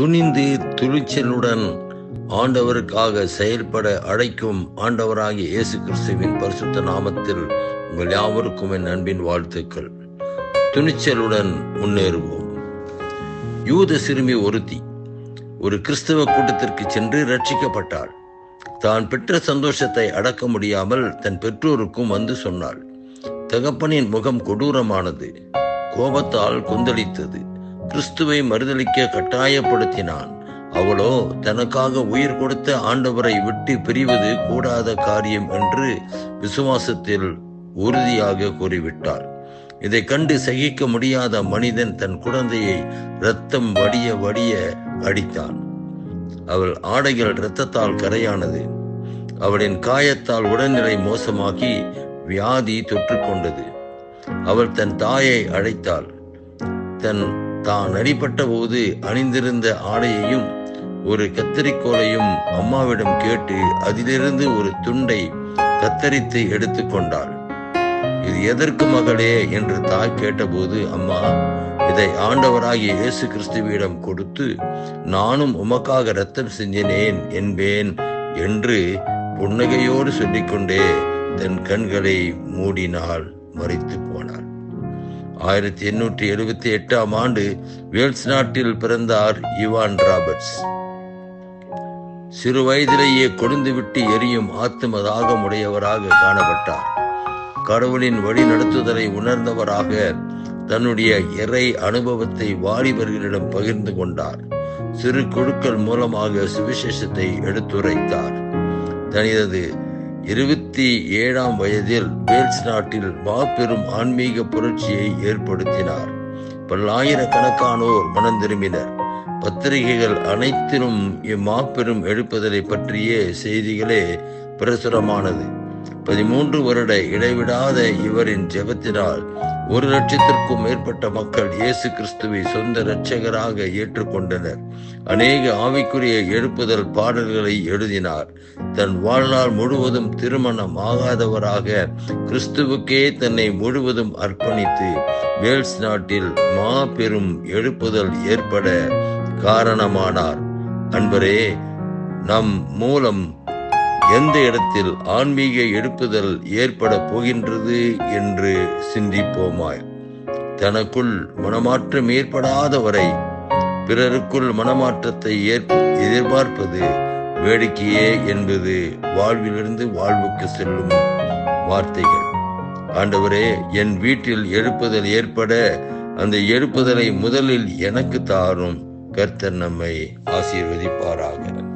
துணிந்து துணிச்சலுடன் ஆண்டவருக்காக செயல்பட அழைக்கும் ஆண்டவராகிய இயேசு கிறிஸ்துவின் பரிசுத்த நாமத்தில் உங்கள் யாவருக்கும் என் அன்பின் வாழ்த்துக்கள். துணிச்சலுடன் முன்னேறுவோம். யூத சிறுமி ஒருத்தி ஒரு கிறிஸ்தவ கூட்டத்திற்கு சென்று ரட்சிக்கப்பட்டாள் தான் பெற்ற சந்தோஷத்தை அடக்க முடியாமல் தன் பெற்றோருக்கும் வந்து சொன்னாள். தகப்பனின் முகம் கொடூரமானது. கோபத்தால் கொந்தளித்தது. கிறிஸ்துவை மறுதளிக்க கட்டாயப்படுத்தினான். அவளோ தனக்காக உயிர் கொடுத்த ஆண்டவரை விட்டு பிரிவது கூடாத காரியம் என்று விசுவாசத்தில் உறுதியாக கூறிவிட்டார். இதை கண்டு சகிக்க முடியாத மனிதன் தன் குழந்தையை ரத்தம் வடிய வடிய அடித்தான். அவள் ஆடைகள் இரத்தத்தால் கரையானது. அவளின் காயத்தால் உடல்நிலை மோசமாகி வியாதி தொற்றுக்கொண்டது அவள் தன் தாயை அழைத்தாள். தன் தான் அடிபட்ட போது அணிந்திருந்த ஆடையையும் ஒரு கத்தரிக்கோலையும் அம்மாவிடம் கேட்டு அதிலிருந்து ஒரு துண்டை கத்தரித்து எடுத்துக்கொண்டாள் இது எதற்கு மகளே? என்று தாய் கேட்டபோது அம்மா இதை ஆண்டவராகிய இயேசு கிறிஸ்துவிடம் கொடுத்து நானும் உமக்காக ரத்தம் செஞ்சினேன் என்பேன் என்று புன்னகையோடு சொல்லிக்கொண்டே தன் கண்களை மூடினால் மறைத்து போனாள். ஆயிரத்தி எண்ணூற்றி எழுபத்தி எட்டாம் ஆண்டு வேல்ஸ் நாட்டில் பிறந்தார் இவான் ராபர்ட்ஸ். சிறு வயதிலேயே கொழுந்து எரியும் ஆத்தும தாகமுடையவராக காணப்பட்டார். கடவுளின் வழி நடத்துதலை உணர்ந்தவராக தன்னுடைய இறை அனுபவத்தை வாலிபர்களிடம் பகிர்ந்து கொண்டார். சிறு குழுக்கள் மூலமாக சுவிசேஷத்தை எடுத்துரைத்தார். தனிதது இருபத்தி ஏழாம் வயதில் வேல்ஸ் நாட்டில் மாபெரும் ஆன்மீக புரட்சியை ஏற்படுத்தினார். பல்லாயிரக்கணக்கானோர் மனம் திரும்பினர். பத்திரிகைகள் அனைத்திலும் இம்மாபெரும் எழுப்புதலை பற்றிய செய்திகளே பிரசுரமானது. பதிமூன்று வருட இடைவிடாத இவரின் ஜெபத்தினால் ஒரு லட்சத்திற்கும் மேற்பட்ட மக்கள் இயேசு கிறிஸ்துவை சொந்த இரட்சகராக ஏற்றுக்கொண்டனர். அநேக ஆவிக்குரிய எழுப்புதல் பாடல்களை எழுதினார். தன் வாழ்நாள் முழுவதும் திருமணம் ஆகாதவராக கிறிஸ்துவுக்கே தன்னை முழுவதும் அர்ப்பணித்து வேல்ஸ் நாட்டில் மாபெரும் எழுப்புதல் ஏற்பட காரணமானார். அன்பரே நம் மூலம் எந்த இடத்தில் ஆன்மீக எழுப்புதல் ஏற்பட போகின்றது என்று சிந்திப்போமாய். தனக்குள் மனமாற்றம் ஏற்படாத வரை பிறருக்குள் மனமாற்றத்தை எதிர்பார்ப்பது வேடிக்கையே என்பது வாழ்விலிருந்து வாழ்வுக்கு செல்லும் வார்த்தைகள். ஆண்டவரே என் வீட்டில் எழுப்புதல் ஏற்பட அந்த எழுப்புதலை முதலில் எனக்கு தாரும். கர்த்தர் நம்மை ஆசீர்வதிப்பாராக.